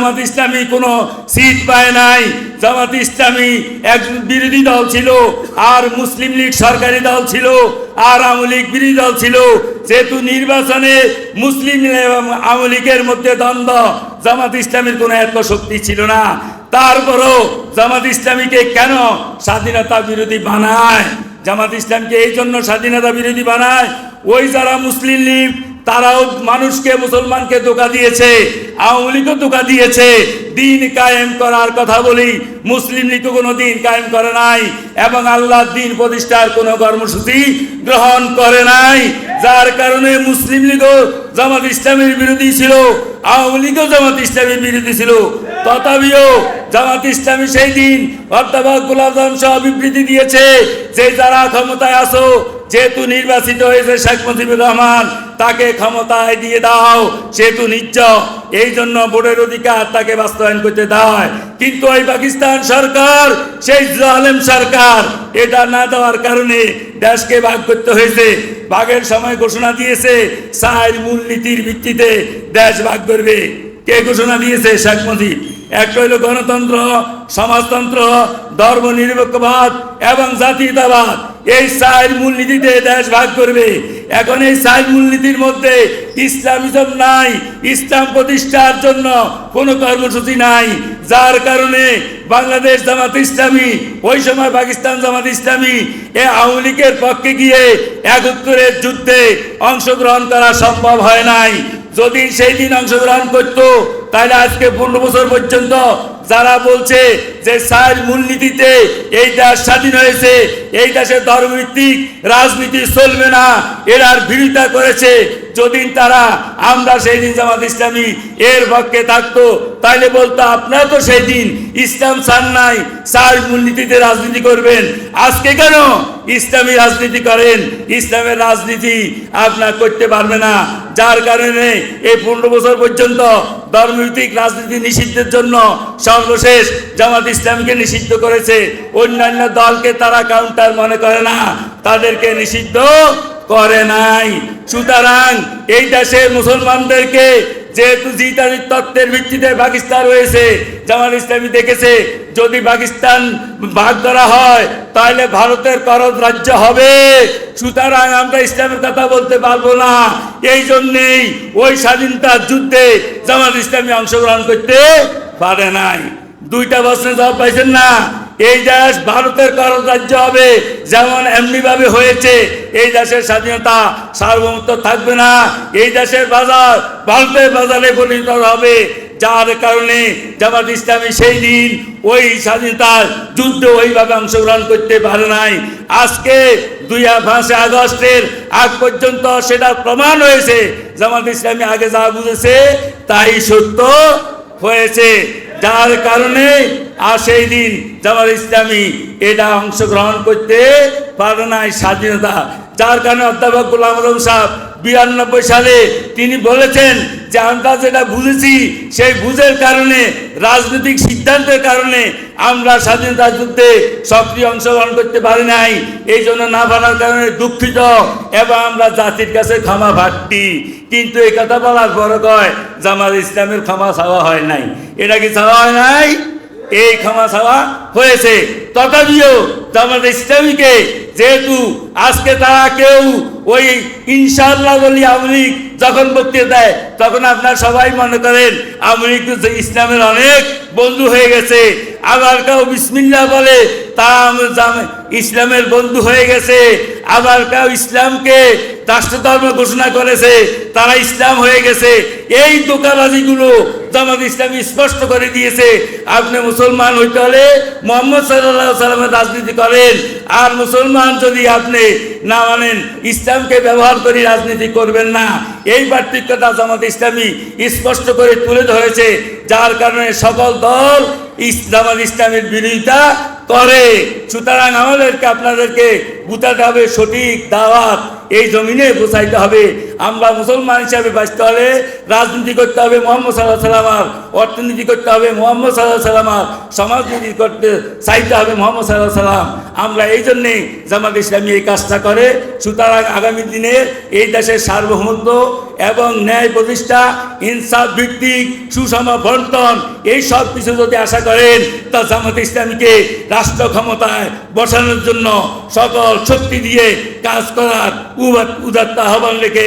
জামাত ইসলামী কোনো সিট পায় নাই। জামাত ইসলামী এক বিরোধী দল ছিল, আর মুসলিম লীগ সরকারি দল ছিল, আর আওয়ামী লীগ বিরোধী দল ছিল। যেহেতু নির্বাচনে মুসলিম এবং আওয়ামী লীগের মধ্যে দ্বন্দ্ব, জামাত ইসলামের কোনো এত শক্তি ছিল না। তারপরও জামাত ইসলামীকে কেন স্বাধীনতা বিরোধী বানায়? জামাত ইসলামকে এই জন্য স্বাধীনতা বিরোধী বানায়? ওই যারা মুসলিম লীগ তারাও মানুষকে, মুসলমানকে ধোকা দিয়েছে, আওয়ামী লীগও ধোকা দিয়েছে। দিন কায়েম করার কথা বলি, মুসলিম লীগ কোনো দিন কায়েম করে নাই এবং আল্লাহর দিন প্রতিষ্ঠার কোনো কর্মসূচি গ্রহণ করে নাই। যার কারণে মুসলিম লীগও জামাত ইসলামের বিরোধী ছিল, আওয়ামী লীগও জামাত ইসলামের বিরোধী ছিল। তথাপিও জামাত ইসলামী সেই দিন অধ্যাপক গোলাম সহ বিবৃতি দিয়েছে যে, যারা ক্ষমতায় আসো যেহেতু নির্বাচিত হয়েছে শেখ মুজিবুর রহমান তাকে ক্ষমতায় দিয়ে দাও। সেহেতু নিচ্ছ। এই জন্য ভোটের অধিকার তাকে বাস্তবায়ন করতে দেয় কিন্তু ওই পাকিস্তান সরকার, সেই জালেম সরকার, এটা না দেওয়ার কারণে দেশকে ভাগ করতে হয়েছে। ভাগের সময় ঘোষণা দিয়েছে সাহের মূলনীতির ভিত্তিতে দেশ ভাগ করবে। কে ঘোষণা দিয়েছে? শেখ মুজিব। একটা হইল গণতন্ত্র, সমাজতন্ত্র ধর্ম নিরপেক্ষবাদ এবং জাতীয়তাবাদ। এই চার মূলনীতিতে দেশ ভাগ করবে। এখন এই চার মূলনীতির মধ্যে ইসলামিজম নাই, ইসলাম প্রতিষ্ঠার জন্য কোনো কর্মসূচি নাই, যার কারণে বাংলাদেশ জামাত ইসলামী, ওই সময় পাকিস্তান জামাত ইসলামী এ আওয়ামী লীগের পক্ষে গিয়ে একত্তরের যুদ্ধে অংশগ্রহণ করা সম্ভব হয় নাই। যদি সেই দিন অংশগ্রহণ করতো, তাহলে আজকে পনেরো বছর পর্যন্ত যারা বলছে যে সার মূলনীতিতে এই দেশ স্বাধীন হয়েছে, এই দেশের ধর্মভিত্তিক রাজনীতি চলবে না এরার বিরোধিতা করেছে। যদি তারা, আমরা সেই দিন জামাত ইসলামী এর পক্ষে থাকতো তাহলে বলতো, আপনারা তো সেই দিন ইসলাম চান নাই সার মূলনীতিতে রাজনীতি করবেন। আজকে কেন ইসলামী রাজনীতি করেন? ইসলামের রাজনীতি আপনার করতে পারবে না। যার কারণে এই পনেরো বছর পর্যন্ত ধর্মভিত্তিক রাজনীতি নিষিদ্ধের জন্য সর্বশেষ জামাত ইসলামকে নিষিদ্ধ করেছে। অন্যান্য দলকে তারা কাউন্টার মনে করে না। তাদেরকে নিষিদ্ধ করে নাই। সুতরাং এই দেশের মুসলমানদেরকে যেহেতু জিতানির তত্ত্বের ভিত্তিতে পাকিস্তান রয়েছে, জামাত ইসলামী দেখেছে, যদি পাকিস্তান ভাগ করা হয়, তাহলে ভারতের করদ রাজ্য হবে। সুতরাং আমরা ইসলামের কথা বলতে পারব না। এই জন্যেই ওই স্বাধীনতার যুদ্ধে জামাত ইসলামী অংশগ্রহণ করতে পারে নাই। দুইটা বছর জবাব পাইছেন না। এই দেশ ভারতের রাজ্য হবে, যেমন এমনি ভাবে হয়েছে। এই দেশের স্বাধীনতা সার্বভৌমত্ব থাকবে না। এই দেশের বাজার ভারতের বাজারে পরিণত হবে। যার কারণে জামাত ইসলামী সেই দিন ওই স্বাধীনতার যুদ্ধে ওইভাবে অংশগ্রহণ করতে পারে নাই। আজকে দুই পাঁচে আগস্টের আগ পর্যন্ত সেটা প্রমাণ হয়েছে। জামাত ইসলামী আগে যা বুঝেছে, তাই সত্য হয়েছে। যার কারণে আর সেই দিন জামাত ইসলামী এটা অংশগ্রহণ করতে পারে নাই স্বাধীনতা। যার কারণে অধ্যাপক গোলাম আজম সাহেব বিরানব্বই সালে তিনি বলেছেন যে আমরা যেটা বুঝেছি, সেই বুঝের কারণে, রাজনৈতিক সিদ্ধান্তের কারণে আমরা স্বাধীনতা যুদ্ধে সক্রিয় অংশগ্রহণ করতে পারি নাই। এই জন্য না পারার কারণে দুঃখিত এবং আমরা জাতির কাছে ক্ষমা প্রার্থী। কিন্তু এই কথা বলার পর কয়, জামাত ইসলামের ক্ষমা চাওয়া হয় নাই। এটা কি চাওয়া হয় নাই? এই ক্ষমা চাওয়া হয়েছে। তথাপিও জামাত ইসলামীকে যেহেতু আজকে তারা কেউ ওই ইনশাল্লাহ বলি আওয়ামী যখন বক্তৃতা দেয়, তখন আপনার সবাই মনে করেন আমি লীগ ইসলামের অনেক বন্ধু হয়ে গেছে আবার কেউ বিসমিল্লা বলে তা ইসলামের বন্ধু হয়ে গেছে। আবার কেউ ইসলামকে রাষ্ট্রধর্ম ঘোষণা করেছে, তারা ইসলাম হয়ে গেছে। এই দোকাবাজিগুলো জামাত ইসলামী স্পষ্ট করে দিয়েছে। আপনি মুসলমান হইতে হলে মোহাম্মদ সাল্লাহ সাল্লামের রাজনীতি করেন। আর মুসলমান যদি আপনি না মানেন, ইসলামকে ব্যবহার করে রাজনীতি করবেন না। এই পার্থক্যটা জামাত ইসলামী স্পষ্ট করে তুলে ধরেছে। যার কারণে সকল দল ইসলামাত ইসলামের বিরোধিতা করে। সুতরাং আমাদেরকে আপনাদেরকে বুঝাতে হবে সঠিক দাওয়াত। এই জমিনে বোঝাইতে হবে। আমরা মুসলমান হিসাবে বাঁচতে হলে রাজনীতি করতে হবে মোহাম্মদ সাল্লাহ সাল্লামার অর্থনীতি করতে হবে মোহাম্মদ সাল্লাহ সাল্লামার সমাজনীতি করতে চাইতে হবে মোহাম্মদ সাল্লাহ সাল্লাম আমরা এই জন্যেই জামাত ইসলামী এই কাজটা করে, সুতরাং আগামী দিনে এই দেশের সার্বভৌমত্ব এবং ন্যায় প্রতিষ্ঠা, ইনসাফ ভিত্তিক, সুষম বন্টন, এই সব কিছু যদি আশা করেন, তা জামাত ইসলামীকে রাষ্ট্র ক্ষমতায় বসানোর জন্য সকল শক্তি দিয়ে কাজ করার উদাত্ত আহ্বান রেখে